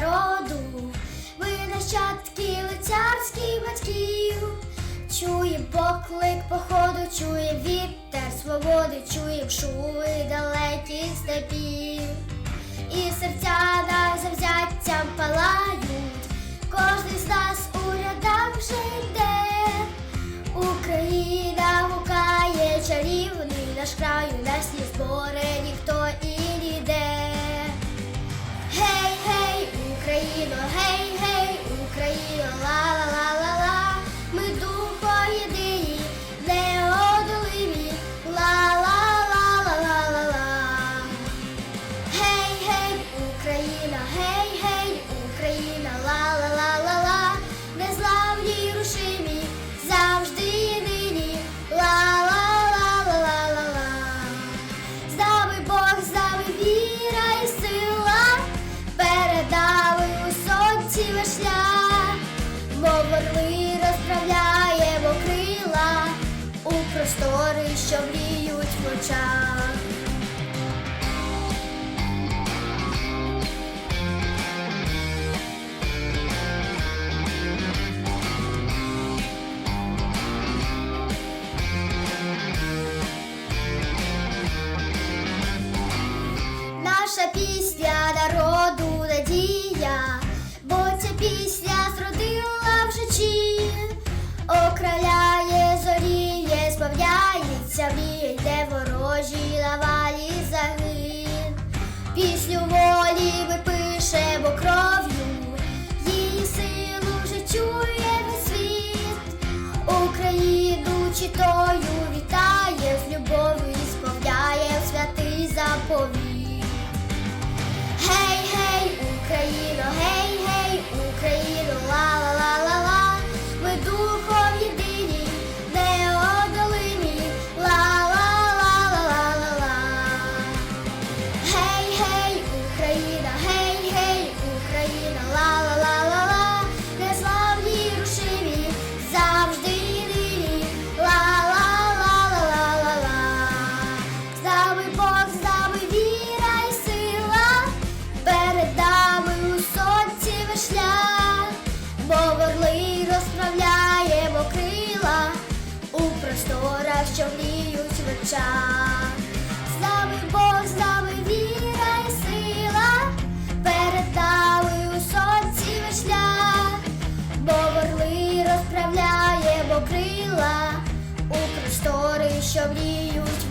народу, ми нащадки лицарських батьків. Чуєм поклик походу, чуєм вітер свободи, чуєм шуми далеких степів. І серця нам завзяттям палають, кожний з нас у вже йде. Україна гукає чарівний наш край, у нас є збори, ніхто і що мріють в очах. Сповняється, де ворожі лавалі загин. Пісню волі ми пишемо кров'ю, її силу вже чує світ. Україну чи вітає, очах. З нами Бог, з нами віра і сила, перед нами у сонці вишня, бо орли розправляємо крила у простори, що мріють